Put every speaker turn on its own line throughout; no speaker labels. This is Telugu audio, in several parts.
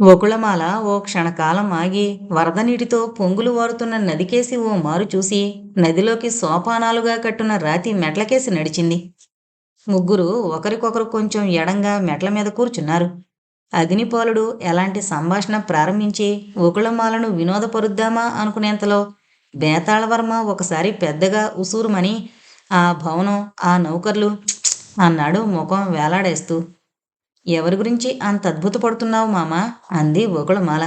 వకుళమాల ఓ క్షణకాలం ఆగి వరద నీటితో పొంగులు వారుతున్న నదికేసి ఓ మారు చూసి నదిలోకి సోపానాలుగా కట్టున్న రాతి మెట్లకేసి నడిచింది. ముగ్గురు ఒకరికొకరు కొంచెం ఎడంగా మెట్ల మీద కూర్చున్నారు. అగ్నిపాలుడు ఎలాంటి సంభాషణ ప్రారంభించి వకుళమాలను వినోదపరుద్దామా అనుకునేంతలో బేతాళవర్మ ఒకసారి పెద్దగా ఉసూరుమని ఆ భవనం ఆ నౌకర్లు అన్నాడు ముఖం వేలాడేస్తూ. ఎవరి గురించి అంత అద్భుతపడుతున్నావు మామా? అంది ఒకళమాల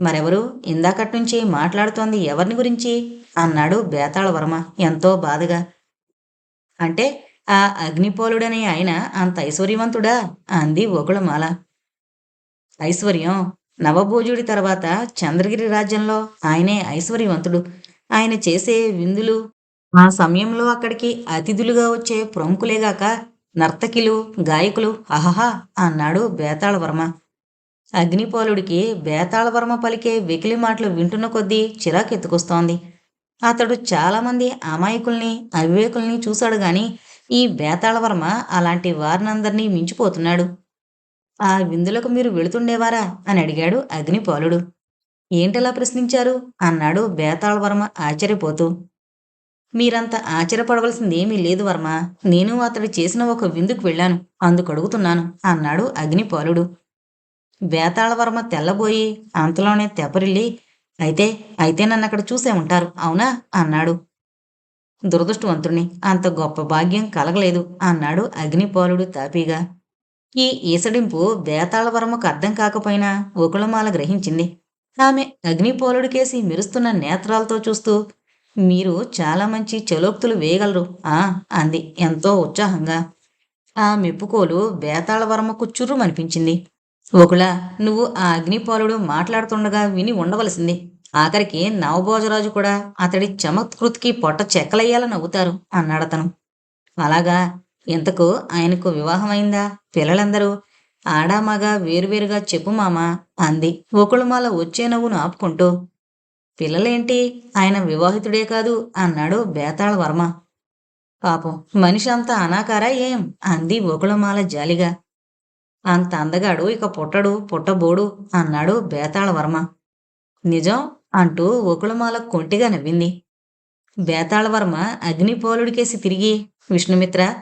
మరెవరు? ఇందాకట్నుంచి మాట్లాడుతోంది ఎవరిని గురించి? అన్నాడు బేతాళవర్మ ఎంతో బాధగా. అంటే ఆ అగ్నిపోలుడనే ఆయన అంత ఐశ్వర్యవంతుడా? అంది ఒకళమాల ఐశ్వర్యం? నవభోజుడి తర్వాత చంద్రగిరి రాజ్యంలో ఆయనే ఐశ్వర్యవంతుడు. ఆయన చేసే విందులు ఆ సమయంలో అక్కడికి అతిథులుగా వచ్చే ప్రముఖులేగాక నర్తకిలు గాయకులు అహహా అన్నాడు బేతాళవర్మ. అగ్నిపాలుడికి బేతాళవర్మ పలికే వెకిలి మాటలు వింటున్న కొద్దీ చిరాకెత్తుకొస్తోంది. అతడు చాలామంది అమాయకుల్ని అవివేకుల్ని చూశాడు గాని ఈ బేతాళవర్మ అలాంటి వారినందరినీ మించిపోతున్నాడు. ఆ విందులకు మీరు వెళుతుండేవారా? అని అడిగాడు అగ్నిపాలుడు. ఏంటలా ప్రశ్నించారు? అన్నాడు బేతాళవర్మ ఆశ్చర్యపోతూ. మీరంత ఆశ్చర్యపడవలసిందేమీ లేదు వర్మ. నేను అతడు చేసిన ఒక విందుకు వెళ్ళాను. అందుకు అడుగుతున్నాను అన్నాడు అగ్నిపాలుడు. వేతాళవర్మ తెల్లబోయి అంతలోనే తెపరిల్లి అయితే అయితే నన్ను అక్కడ చూసే ఉంటారు అవునా? అన్నాడు. దురదృష్టవంతుణ్ణి అంత గొప్ప భాగ్యం కలగలేదు అన్నాడు అగ్నిపాలుడు తాపీగా. ఈ ఈసడింపు వేతాళవర్మకు అర్థం కాకపోయినా ఒకళమాల గ్రహించింది. ఆమె అగ్నిపోలుడికేసి మెరుస్తున్న నేత్రాలతో చూస్తూ మీరు చాలా మంచి చలోక్తులు వేయగలరు. ఆ అంది. ఎంతో ఉత్సాహంగా. ఆ మెప్పుకోలు బేతాళవరమకు చుర్రుమనిపించింది ఒకలా నువ్వు ఆ అగ్నిపాలుడు మాట్లాడుతుండగా విని ఉండవలసింది. ఆఖరికి నవభోజరాజు కూడా అతడి చమత్కృతికి పొట్ట చెక్కలయ్యాలని నవ్వుతారు అన్నాడతను. అలాగా? ఇంతకు ఆయనకు వివాహమైందా? పిల్లలందరూ? ఆడా మగ వేరువేరుగా చెప్పు మామా అంది. ఒకళ్ళమాల వచ్చే నవ్వును ఆపుకుంటూ పిల్లలేంటి? ఆయన వివాహితుడే కాదు అన్నాడు బేతాళ వర్మ. పాపం మనిషి అంత అనాకారా ఏం? అంది ఒకళమాల జాలిగా. అంత అందగాడు ఇక పుట్టడు పుట్టబోడు అన్నాడు బేతాళ వర్మ. నిజం? అంటూ ఒకళమాల కొంటిగా నవ్వింది. బేతాళవర్మ అగ్నిపోలుడికేసి తిరిగి విష్ణుమిత్ర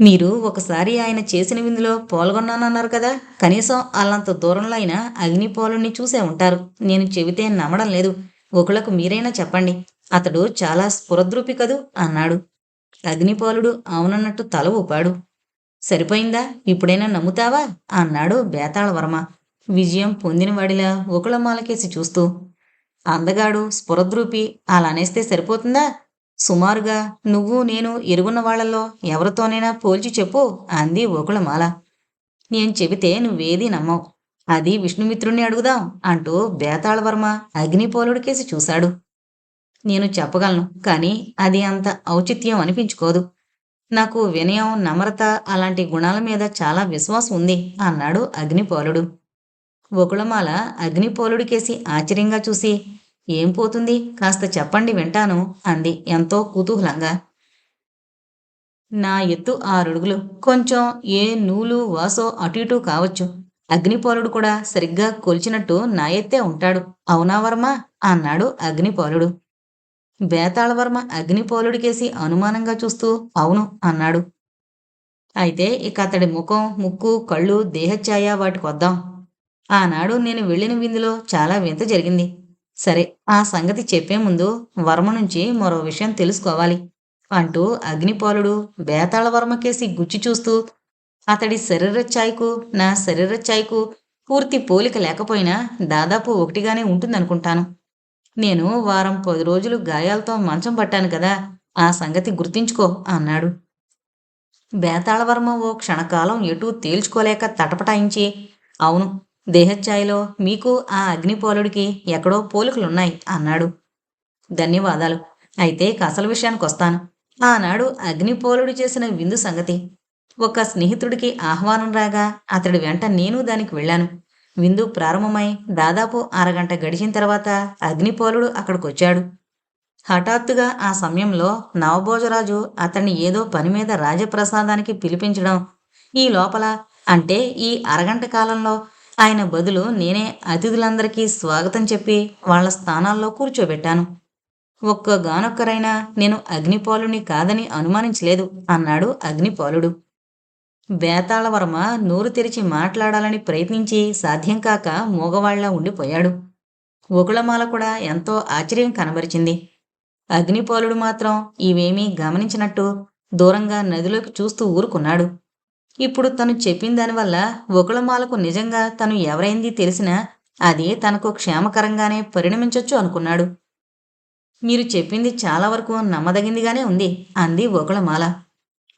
మీరు ఒకసారి ఆయన చేసిన విందులో పాల్గొన్నానన్నారు కదా. కనీసం అల్లంత దూరంలో అయినా అగ్నిపోలుని చూసే ఉంటారు. నేను చెబితే నమ్మడం లేదు. ఒకళ్ళకు మీరైనా చెప్పండి. అతడు చాలా స్ఫురద్రూపి కదూ అన్నాడు. అగ్నిపాలుడు అవునన్నట్టు తల ఊపాడు. సరిపోయిందా? ఇప్పుడైనా నమ్ముతావా? అన్నాడు బేతాళవర్మ. విజయం పొందినవాడిలా ఒకళమాలకేసి చూస్తూ. అందగాడు స్ఫురద్రూపి అలా అనేస్తే సరిపోతుందా? సుమారుగా నువ్వు నేను ఎరుగున్న వాళ్ళలో ఎవరితోనైనా పోల్చి చెప్పు అంది ఓకుళమాల నేను చెబితే నువ్వేదీ నమ్మవు. అది విష్ణుమిత్రుణ్ణి అడుగుదాం అంటూ బేతాళవర్మ అగ్నిపోలుడికేసి చూశాడు. నేను చెప్పగలను కానీ అది అంత ఔచిత్యం అనిపించుకోదు. నాకు వినయం నమ్రత అలాంటి గుణాల మీద చాలా విశ్వాసం ఉంది అన్నాడు అగ్నిపోలుడు. ఒకళమాల అగ్నిపోలుడికేసి ఆశ్చర్యంగా చూసి ఏం పోతుంది? కాస్త చెప్పండి వింటాను అంది ఎంతో కుతూహలంగా. నా ఎత్తు ఆరడుగులు. కొంచెం ఏ నూలు వాసో అటు ఇటు కావచ్చు. అగ్నిపోలుడు కూడా సరిగ్గా కొలిచినట్టు నా ఎత్తే ఉంటాడు. అవునా వర్మ? అన్నాడు అగ్నిపోలుడు. బేతాళవర్మ అగ్నిపోలుడికేసి అనుమానంగా చూస్తూ అవును అన్నాడు. అయితే ఇక అతడి ముఖం ముక్కు కళ్ళు దేహఛాయ వాటికొద్దాం. ఆనాడు నేను వెళ్ళిన విందులో చాలా వింత జరిగింది. సరే ఆ సంగతి చెప్పే ముందు వర్మ నుంచి మరో విషయం తెలుసుకోవాలి అంటూ అగ్నిపాలుడు బేతాళవర్మకేసి గుచ్చి చూస్తూ అతడి శరీరఛాయకు నా శరీరఛాయకు పూర్తి పోలిక లేకపోయినా దాదాపు ఒకటిగానే ఉంటుందనుకుంటాను. నేను వారం పది రోజులు గాయాలతో మంచం పట్టాను కదా ఆ సంగతి గుర్తించుకో అన్నాడు. బేతాళవర్మ ఓ క్షణకాలం ఎటూ తేల్చుకోలేక తటపటాయించి అవును దేహఛాయలో మీకు ఆ అగ్నిపోలుడికి ఎక్కడో పోలికలున్నాయి అన్నాడు. ధన్యవాదాలు. అయితే కసల విషయానికి వస్తాను ఆనాడు అగ్నిపోలుడు చేసిన విందు సంగతి. ఒక స్నేహితుడికి ఆహ్వానం రాగా అతడి వెంట నేను దానికి వెళ్ళాను. విందు ప్రారంభమై దాదాపు అరగంట గడిచిన తర్వాత అగ్నిపోలుడు అక్కడికొచ్చాడు. హఠాత్తుగా ఆ సమయంలో నవభోజరాజు అతన్ని ఏదో పని మీద రాజప్రసాదానికి పిలిపించడం ఈ లోపల అంటే ఈ అరగంట కాలంలో ఆయన బదులు నేనే అతిథులందరికీ స్వాగతం చెప్పి వాళ్ళ స్థానాల్లో కూర్చోబెట్టాను. ఒక్కగానొక్కరైనా నేను అగ్నిపాలుని కాదని అనుమానించలేదు అన్నాడు అగ్నిపాలుడు. బేతాళవర్మ నోరు తెరిచి మాట్లాడాలని ప్రయత్నించి సాధ్యం కాక మూగవాళ్ళా ఉండిపోయాడు. ఒకళమాల కూడా ఎంతో ఆశ్చర్యం కనబరిచింది. అగ్నిపాలుడు మాత్రం ఇవేమీ గమనించినట్టు దూరంగా నదిలోకి చూస్తూ ఊరుకున్నాడు. ఇప్పుడు తను చెప్పిన దానివల్ల ఉగుళమాలకు నిజంగా తను ఎవరైంది తెలిసినా అది తనకు క్షేమకరంగానే పరిణమించొచ్చు అనుకున్నాడు. మీరు చెప్పింది చాలా వరకు నమ్మదగిందిగానే ఉంది అంది ఒకళమాల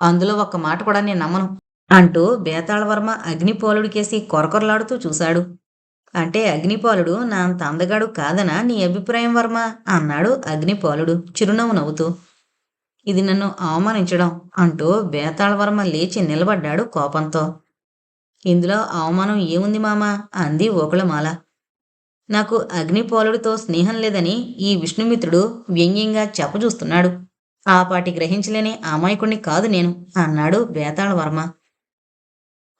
అందులో ఒక్క మాట కూడా నేను నమ్మను అంటూ బేతాళవర్మ అగ్నిపోలుడికేసి కొరకొరలాడుతూ చూశాడు. అంటే అగ్నిపాలుడు నా అంత అందగాడు కాదనా నీ అభిప్రాయం వర్మ? అన్నాడు అగ్నిపాలుడు చిరునవ్వు నవ్వుతూ. ఇది నన్ను అవమానించడం అంటూ బేతాళవర్మ లేచి నిలబడ్డాడు కోపంతో. ఇందులో అవమానం ఏముంది మామా? అంది ఒకళమాల నాకు అగ్నిపోలుడితో స్నేహం లేదని ఈ విష్ణుమిత్రుడు వ్యంగ్యంగా చెప్పజూస్తున్నాడు. ఆ పాటి గ్రహించలేని అమాయకుణ్ణి కాదు నేను అన్నాడు బేతాళవర్మ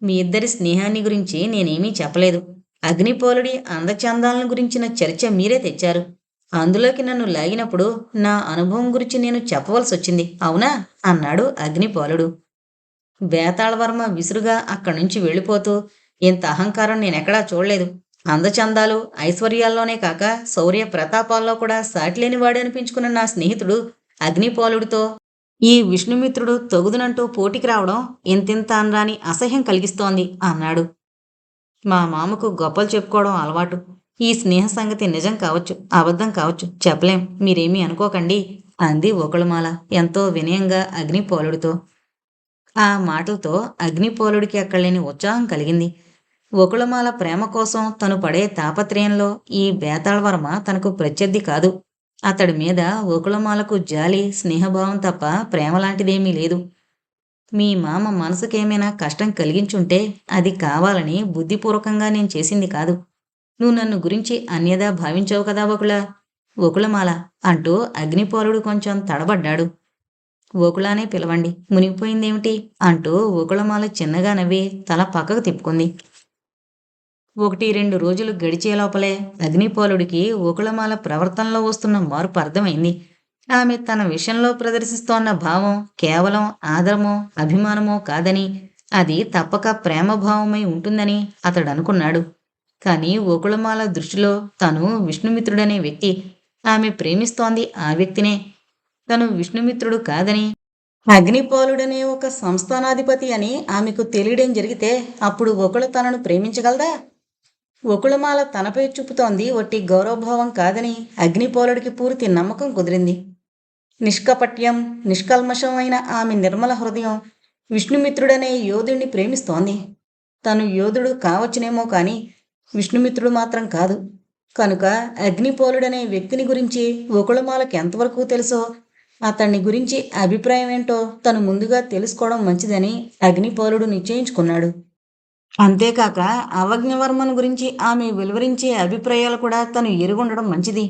మీ ఇద్దరి స్నేహాన్ని గురించి నేనేమీ చెప్పలేదు. అగ్నిపోలుడి అందచందాలను గురించిన చర్చ మీరే తెచ్చారు. అందులోకి నన్ను లాగినప్పుడు నా అనుభవం గురించి నేను చెప్పవలసి వచ్చింది అవునా? అన్నాడు అగ్నిపోలుడు. బేతాళవర్మ విసురుగా అక్కడి నుంచి వెళ్ళిపోతూ ఇంత అహంకారం నేనెక్కడా చూడలేదు. అందచందాలు ఐశ్వర్యాల్లోనే కాక శౌర్య ప్రతాపాల్లో కూడా సాటిలేనివాడు అనిపించుకున్న నా స్నేహితుడు అగ్నిపోలుడితో ఈ విష్ణుమిత్రుడు తొగుదునంటూ పోటీకి రావడం ఇంతింత అనరాని అసహ్యం కలిగిస్తోంది అన్నాడు. మా మామకు గొప్పలు చెప్పుకోవడం అలవాటు. ఈ స్నేహ సంగతి నిజం కావచ్చు అబద్ధం కావచ్చు చెప్పలేం. మీరేమీ అనుకోకండి. అంది ఒకళమాల ఎంతో వినయంగా అగ్నిపోలుడితో. ఆ మాటలతో అగ్నిపోలుడికి అక్కడలేని ఉత్సాహం కలిగింది. ఒకళమాల ప్రేమ కోసం తను పడే తాపత్రయంలో ఈ బేతాళవర్మ తనకు ప్రత్యర్థి కాదు. అతడి మీద ఒకళమాలకు జాలి స్నేహభావం తప్ప ప్రేమ లాంటిదేమీ లేదు. మీ మామ మనసుకేమైనా కష్టం కలిగించుంటే అది కావాలని బుద్ధిపూర్వకంగా నేను చేసింది కాదు. నువ్వు నన్ను గురించి అన్యదా భావించావు కదా ఒకళ ఒకళమాల అంటూ అగ్నిపోలుడు కొంచెం తడబడ్డాడు. ఓకులానే పిలవండి మునిగిపోయిందేమిటి? అంటూ ఓకులమాల చిన్నగా నవ్వి తల పక్కకు తిప్పుకుంది. ఒకటి రెండు రోజులు గడిచే లోపలే అగ్నిపోలుడికి ఓకులమాల ప్రవర్తనలో వస్తున్న మార్పు అర్థమైంది. ఆమె తన విషయంలో ప్రదర్శిస్తోన్న భావం కేవలం ఆదరమో అభిమానమో కాదని అది తప్పక ప్రేమభావమై ఉంటుందని అతడు అనుకున్నాడు కానీ ఓకుళమాల దృష్టిలో తను విష్ణుమిత్రుడనే వ్యక్తి. ఆమె ప్రేమిస్తోంది ఆ వ్యక్తినే. తను విష్ణుమిత్రుడు కాదని అగ్నిపాలుడనే ఒక సంస్థానాధిపతి అని ఆమెకు తెలియడం జరిగితే అప్పుడు ఒకళ తనను ప్రేమించగలదా? ఒకళమాల తనపై చూపుతోంది ఒట్టి గౌరవభావం కాదని అగ్నిపాలుడికి పూర్తి నమ్మకం కుదిరింది. నిష్కపట్యం నిష్కల్మషం అయిన ఆమె నిర్మల హృదయం విష్ణుమిత్రుడనే యోధుడిని ప్రేమిస్తోంది. తను యోధుడు కావచ్చునేమో కానీ విష్ణుమిత్రుడు మాత్రం కాదు. కనుక అగ్నిపోలుడనే వ్యక్తిని గురించి ఒకళమాలకు ఎంతవరకు తెలుసో అతన్ని గురించి అభిప్రాయం ఏంటో తను ముందుగా తెలుసుకోవడం మంచిదని అగ్నిపోలుడు నిశ్చయించుకున్నాడు. అంతేకాక అవజ్ఞవర్మను గురించి ఆమె వెలువరించే అభిప్రాయాలు కూడా తను ఎరుగుండడం మంచిది.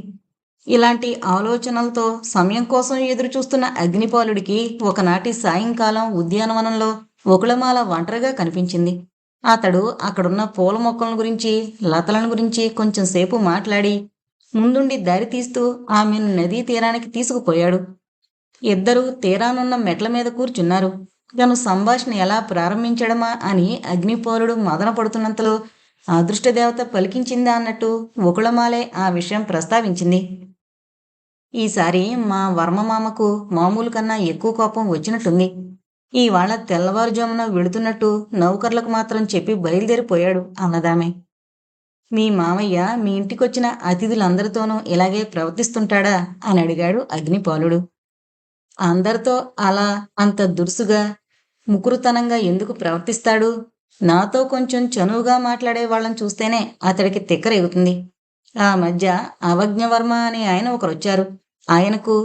ఇలాంటి ఆలోచనలతో సమయం కోసం ఎదురు చూస్తున్న అగ్నిపాలుడికి ఒకనాటి సాయంకాలం ఉద్యానవనంలో ఒకళమాల ఒంటరిగా కనిపించింది. అతడు అక్కడున్న పూల మొక్కల గురించి లతలను గురించి కొంచెం సేపు మాట్లాడి ముందుండి దారి తీస్తూ ఆమెను నదీ తీరానికి తీసుకుపోయాడు. ఇద్దరూ తీరానున్న మెట్ల మీద కూర్చున్నారు. తను సంభాషణ ఎలా ప్రారంభించడమా అని అగ్నిపోరుడు మదన పడుతున్నంతలో అదృష్టదేవత పలికించిందా అన్నట్టు ఒకళమాలే ఆ విషయం ప్రస్తావించింది. ఈసారి మా వర్మమామకు మామూలు కన్నా ఎక్కువ కోపం వచ్చినట్టుంది. ఇవాళ తెల్లవారుజామున వెళుతున్నట్టు నౌకర్లకు మాత్రం చెప్పి బయలుదేరిపోయాడు అన్నదామె. మీ మామయ్య మీ ఇంటికొచ్చిన అతిథులందరితోనూ ఇలాగే ప్రవర్తిస్తుంటాడా? అని అడిగాడు అగ్నిపాలుడు. అందరితో అలా అంత దురుసుగా ముకురుతనంగా ఎందుకు ప్రవర్తిస్తాడు? నాతో కొంచెం చనువుగా మాట్లాడే వాళ్ళని చూస్తేనే అతడికి తిక్కరేగుతుంది. ఆ మధ్య అవజ్ఞవర్మ అని ఆయన ఒకరొచ్చారు. ఆయనకు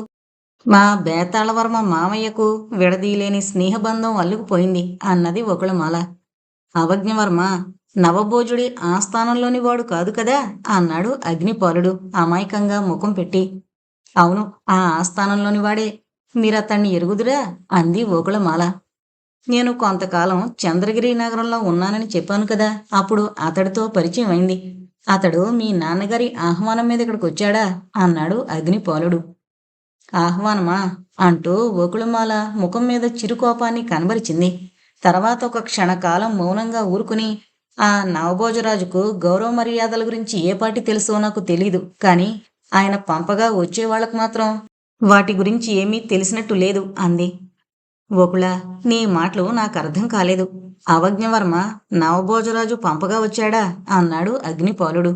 మా బేతాళవర్మ మామయ్యకు విడదీయలేని స్నేహబంధం అల్లుకుపోయింది అన్నది ఒకళమాల అవజ్ఞవర్మ నవభోజుడి ఆస్థానంలోని వాడు కాదు కదా అన్నాడు అగ్నిపాలుడు అమాయకంగా ముఖం పెట్టి. అవును ఆ ఆస్థానంలోని వాడే. మీరతన్ని ఎరుగుదురా అంది ఒకళమాల నేను కొంతకాలం చంద్రగిరి నగరంలో ఉన్నానని చెప్పాను కదా అప్పుడు అతడితో పరిచయం అయింది. అతడు మీ నాన్నగారి ఆహ్వానం మీద ఇక్కడికి వచ్చాడా అన్నాడు అగ్నిపాలుడు. ఆహ్వానమా? అంటూ ఒకళమాల ముఖం మీద చిరుకోపాన్ని కనబరిచింది. తర్వాత ఒక క్షణకాలం మౌనంగా ఊరుకుని ఆ నవభోజరాజుకు గౌరవ మర్యాదల గురించి ఏ పాటి తెలుసో నాకు తెలీదు. కానీ ఆయన పంపగా వచ్చే వాళ్ళకు మాత్రం వాటి గురించి ఏమీ తెలిసినట్టు లేదు అంది. ఒకళ నీ మాటలు నాకు అర్థం కాలేదు. అవజ్ఞవర్మ నవభోజరాజు పంపగా వచ్చాడా? అన్నాడు అగ్నిపాలుడు.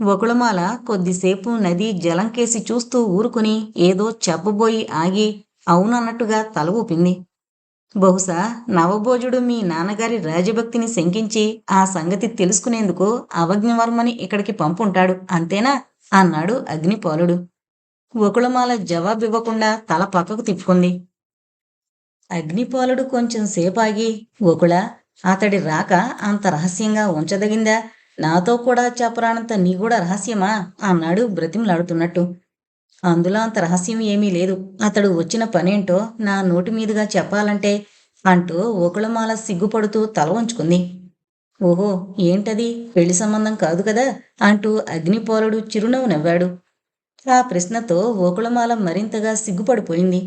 ఒకళమాల కొద్దిసేపు నది జలం కేసి చూస్తూ ఊరుకుని ఏదో చెప్పబోయి ఆగి అవునన్నట్టుగా తల ఊపింది. బహుశా నవభోజుడు మీ నాన్నగారి రాజభక్తిని శంకించి ఆ సంగతి తెలుసుకునేందుకు అవజ్ఞవర్మని ఇక్కడికి పంపుంటాడు అంతేనా? అన్నాడు అగ్నిపాలుడు. ఒకళమాల జవాబివ్వకుండా తల పక్కకు తిప్పుకుంది. అగ్నిపాలుడు కొంచెం సేపాగి ఒకళ అతడి రాక అంత రహస్యంగా ఉంచదగిందా? నాతో కూడా చెప్పరానంత నీ కూడా రహస్యమా? అన్నాడు బ్రతిమలాడుతున్నట్టు. అందులో అంత రహస్యం ఏమీ లేదు. అతడు వచ్చిన పనేంటో నా నోటి మీదుగా చెప్పాలంటే అంటూ ఒకళమాల సిగ్గుపడుతూ తల ఉంచుకుంది ఓహో ఏంటది? పెళ్ళి సంబంధం కాదు కదా? అంటూ అగ్నిపోలుడు చిరునవ్వు నవ్వాడు. ఆ ప్రశ్నతో ఓకుళమాల మరింతగా సిగ్గుపడిపోయింది.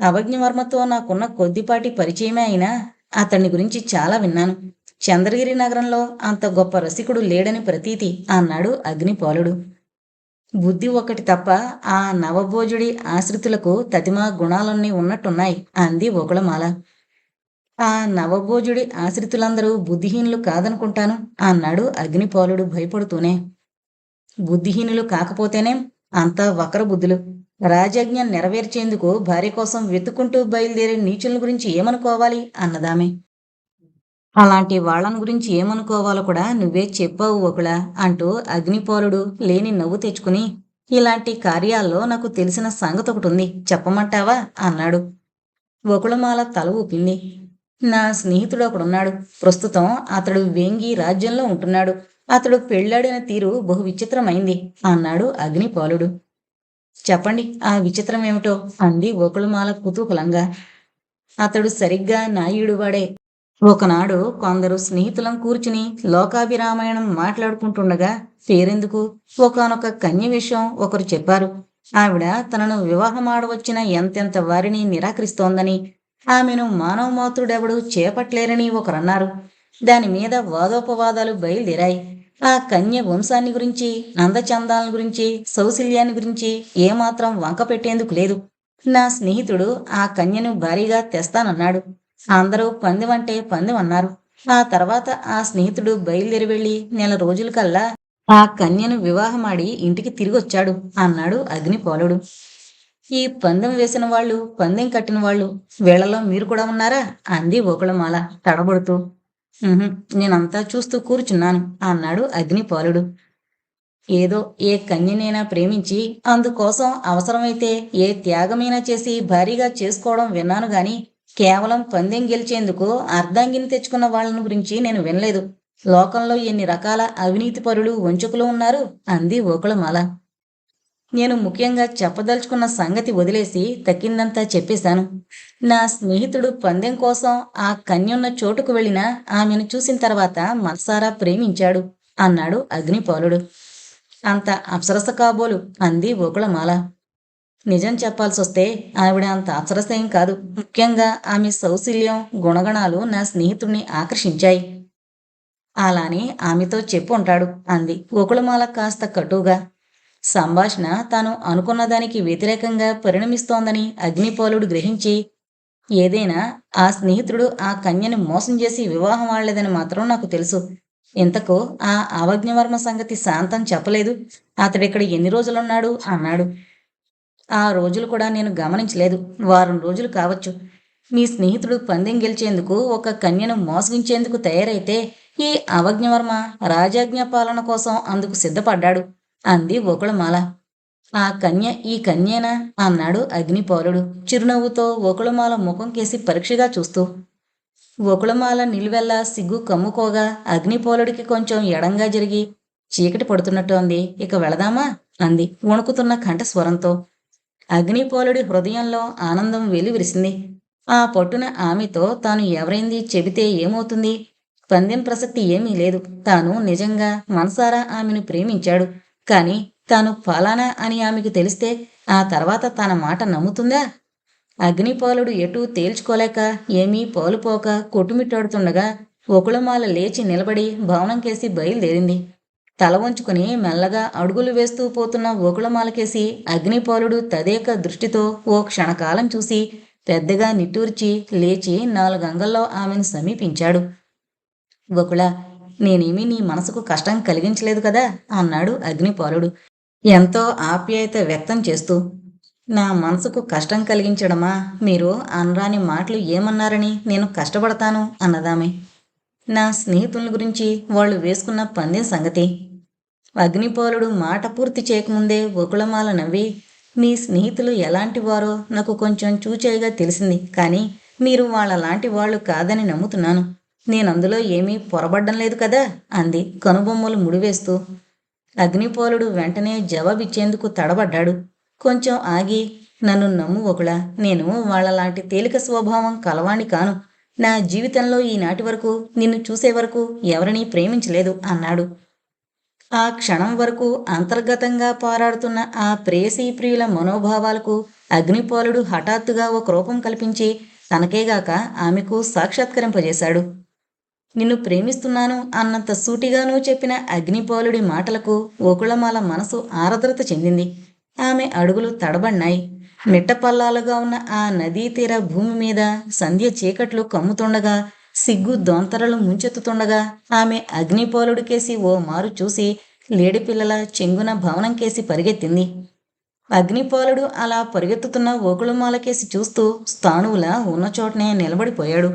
అవజ్ఞవర్మతో నాకున్న కొద్దిపాటి పరిచయమే అయినా అతన్ని గురించి చాలా విన్నాను. చంద్రగిరి నగరంలో అంత గొప్ప రసికుడు లేడని ప్రతీతి అన్నాడు అగ్నిపాలుడు. బుద్ధి ఒకటి తప్ప ఆ నవభోజుడి ఆశ్రితులకు తతిమా గుణాలన్నీ ఉన్నట్టున్నాయి అంది ఒకళమాల ఆ నవభోజుడి ఆశ్రితులందరూ బుద్ధిహీనులు కాదనుకుంటాను అన్నాడు అగ్నిపాలుడు భయపడుతూనే. బుద్ధిహీనులు కాకపోతేనే అంతా వక్ర బుద్ధులు. రాజజ్ఞ నెరవేర్చేందుకు భార్య కోసం వెతుక్కుంటూ బయలుదేరే నీచుల గురించి ఏమనుకోవాలి అన్నదామే. అలాంటి వాళ్ళని గురించి ఏమనుకోవాలో కూడా నువ్వే చెప్పావు ఒకలా అంటూ అగ్నిపోలుడు లేని నవ్వు తెచ్చుకుని ఇలాంటి కార్యాల్లో నాకు తెలిసిన సంగతి ఒకటి ఉంది చెప్పమంటావా? అన్నాడు. ఒకళమాల తల ఊపింది. నా స్నేహితుడు ఒకడున్నాడు. ప్రస్తుతం అతడు వేంగి రాజ్యంలో ఉంటున్నాడు. అతడు పెళ్ళాడిన తీరు బహు విచిత్రమైంది అన్నాడు అగ్నిపాలుడు. చెప్పండి ఆ విచిత్రం ఏమిటో అంది ఒకళమాల కుతూహలంగా. అతడు సరిగ్గా నాయుడు వాడే ఒకనాడు కొందరు స్నేహితులం కూర్చుని లోకాభిరామాయణం మాట్లాడుకుంటుండగా పేరెందుకు? ఒకనొక కన్య విషయం ఒకరు చెప్పారు. ఆవిడ తనను వివాహమాడవచ్చిన ఎంతెంత వారిని నిరాకరిస్తోందని ఆమెను మానవమాతృడెవడు చేపట్లేరని ఒకరన్నారు. దాని మీద వాదోపవాదాలు బయలుదేరాయి. ఆ కన్య వంశాన్ని గురించి నందచందాలను గురించి సౌశల్యాన్ని గురించి ఏమాత్రం వంక పెట్టేందుకు లేదు. నా స్నేహితుడు ఆ కన్యను భారీగా తెస్తానన్నాడు. అందరూ పందెం అంటే పందెం అన్నారు ఆ తర్వాత ఆ స్నేహితుడు బయలుదేరి వెళ్ళి నెల రోజులకల్లా ఆ కన్యను వివాహమాడి ఇంటికి తిరిగి వచ్చాడు అన్నాడు అగ్నిపోలుడు. ఈ పందెం వేసిన వాళ్ళు పందెం కట్టిన వాళ్ళు వీళ్ళలో మీరు కూడా ఉన్నారా? అంది ఒకళమాల తడబడుతూ. నేనంతా చూస్తూ కూర్చున్నాను అన్నాడు అగ్నిపాలుడు. ఏదో ఏ కన్యనైనా ప్రేమించి అందుకోసం అవసరమైతే ఏ త్యాగమైనా చేసి భారీగా చేసుకోవడం విన్నాను గాని కేవలం పందెం గెలిచేందుకు అర్ధాంగిని తెచ్చుకున్న వాళ్ళని గురించి నేను వినలేదు. లోకంలో ఎన్ని రకాల అవినీతి పరులు వంచుకులు ఉన్నారు? అంది ఓకుళమాల నేను ముఖ్యంగా చెప్పదలుచుకున్న సంగతి వదిలేసి తక్కిందంతా చెప్పేశాను. నా స్నేహితుడు పందెం కోసం ఆ కన్యున్న చోటుకు వెళ్ళిన ఆమెను చూసిన తర్వాత మనసారా ప్రేమించాడు అన్నాడు అగ్నిపాలుడు. అంత అప్సరస కాబోలు అంది ఓకుళమాల నిజం చెప్పాల్సొస్తే ఆవిడ అంత అప్సరసేం కాదు. ముఖ్యంగా ఆమె సౌశల్యం గుణగణాలు నా స్నేహితుడిని ఆకర్షించాయి. అలానే ఆమెతో చెప్పు ఉంటాడు అంది గోకులమాల కాస్త కటుగా సంభాషణ తాను అనుకున్న దానికి వ్యతిరేకంగా పరిణమిస్తోందని అగ్నిపోలుడు గ్రహించి ఏదైనా ఆ స్నేహితుడు ఆ కన్యని మోసం చేసి వివాహం ఆడలేదని మాత్రం నాకు తెలుసు. ఇంతకు ఆ అవజ్ఞవర్మ సంగతి శాంతం చెప్పలేదు. అతడిక్కడ ఎన్ని రోజులున్నాడు? అన్నాడు. ఆ రోజులు కూడా నేను గమనించలేదు. వారం రోజులు కావచ్చు. మీ స్నేహితుడు పందెం గెలిచేందుకు ఒక కన్యను మోసగించేందుకు తయారైతే ఈ అవజ్ఞవర్మ రాజాజ్ఞ పాలన కోసం అందుకు సిద్ధపడ్డాడు అంది ఒకళమాల ఆ కన్య ఈ కన్యేనా? అన్నాడు అగ్నిపోలుడు చిరునవ్వుతో ఒకళమాల ముఖం కేసి పరీక్షగా చూస్తూ. ఒకళమాల నిలువెల్లా సిగ్గు కమ్ముకోగా అగ్నిపోలుడికి కొంచెం ఎడంగా జరిగి చీకటి పడుతున్నట్టు ఇక వెళదామా? అంది. వణుకుతున్న కంఠ స్వరంతో అగ్నిపోలుడి హృదయంలో ఆనందం వెలివిరిసింది. ఆ పట్టున ఆమెతో తాను ఎవరైంది చెబితే ఏమవుతుంది? పందెం ప్రసక్తి ఏమీ లేదు. తాను నిజంగా మనసారా ఆమెను ప్రేమించాడు. కాని తాను ఫలానా అని ఆమెకు తెలిస్తే ఆ తర్వాత తన మాట నమ్ముతుందా? అగ్నిపాలుడు ఎటూ తేల్చుకోలేక ఏమీ పోలుపోక కొట్టుమిట్టాడుతుండగా ఒకళమాల లేచి నిలబడి భవనంకేసి బయలుదేరింది. తల వంచుకుని మెల్లగా అడుగులు వేస్తూ పోతున్న ఓకుళమాలకేసి అగ్నిపాలుడు తదేక దృష్టితో ఓ క్షణకాలం చూసి పెద్దగా నిట్టూర్చి లేచి నాలుగంగల్లో ఆమెను సమీపించాడు. ఒకళ నేనేమీ నీ మనసుకు కష్టం కలిగించలేదు కదా? అన్నాడు అగ్నిపాలుడు. ఎంతో ఆప్యాయత వ్యక్తం చేస్తూ నా మనసుకు కష్టం కలిగించడమా? మీరు అనరాని మాటలు ఏమన్నారని నేను కష్టపడతాను అన్నదామె. నా స్నేహితుల గురించి వాళ్ళు వేసుకున్న పందెం సంగతి అగ్నిపోలుడు మాట పూర్తి చేయకముందే ఒకళమాల నవ్వి మీ స్నేహితులు ఎలాంటి వారో నాకు కొంచెం చూచేయగా తెలిసింది కానీ మీరు వాళ్ళ లాంటి వాళ్ళు కాదని నమ్ముతున్నాను. నేనందులో ఏమీ పొరబడ్డం లేదు కదా అంది కనుబొమ్మలు ముడివేస్తూ. అగ్నిపోలుడు వెంటనే జవాబిచ్చేందుకు తడబడ్డాడు. కొంచెం ఆగి నన్ను నమ్ము ఒకలా నేను వాళ్ళలాంటి తేలిక స్వభావం కలవాణి కాను. నా జీవితంలో ఈనాటి వరకు నిన్ను చూసే వరకు ఎవరినీ ప్రేమించలేదు అన్నాడు. ఆ క్షణం వరకు అంతర్గతంగా పోరాడుతున్న ఆ ప్రేయసీ ప్రియుల మనోభావాలకు అగ్నిపాలుడు హఠాత్తుగా ఒక రూపం కల్పించి తనకేగాక ఆమెకు సాక్షాత్కరింపజేశాడు. నిన్ను ప్రేమిస్తున్నాను అన్నంత సూటిగానూ చెప్పిన అగ్నిపాలుడి మాటలకు ఓకుళమాల మనసు ఆరద్రత చెందింది. ఆమె అడుగులు తడబడినాయి. మిట్టపల్లాలుగా ఉన్న ఆ నదీ తీర భూమి మీద సంధ్య చీకట్లు కమ్ముతుండగా సిగ్గు దొంతరలు ముంచెత్తుతుండగా ఆమె అగ్నిపాలుడికేసి ఓ మారు చూసి లేడిపిల్లల చెంగున భవనం కేసి పరిగెత్తింది. అగ్నిపోలుడు అలా పరిగెత్తుతున్న ఓకుళమాలకేసి చూస్తూ స్థాణువులా ఉన్న చోటనే నిలబడిపోయాడు.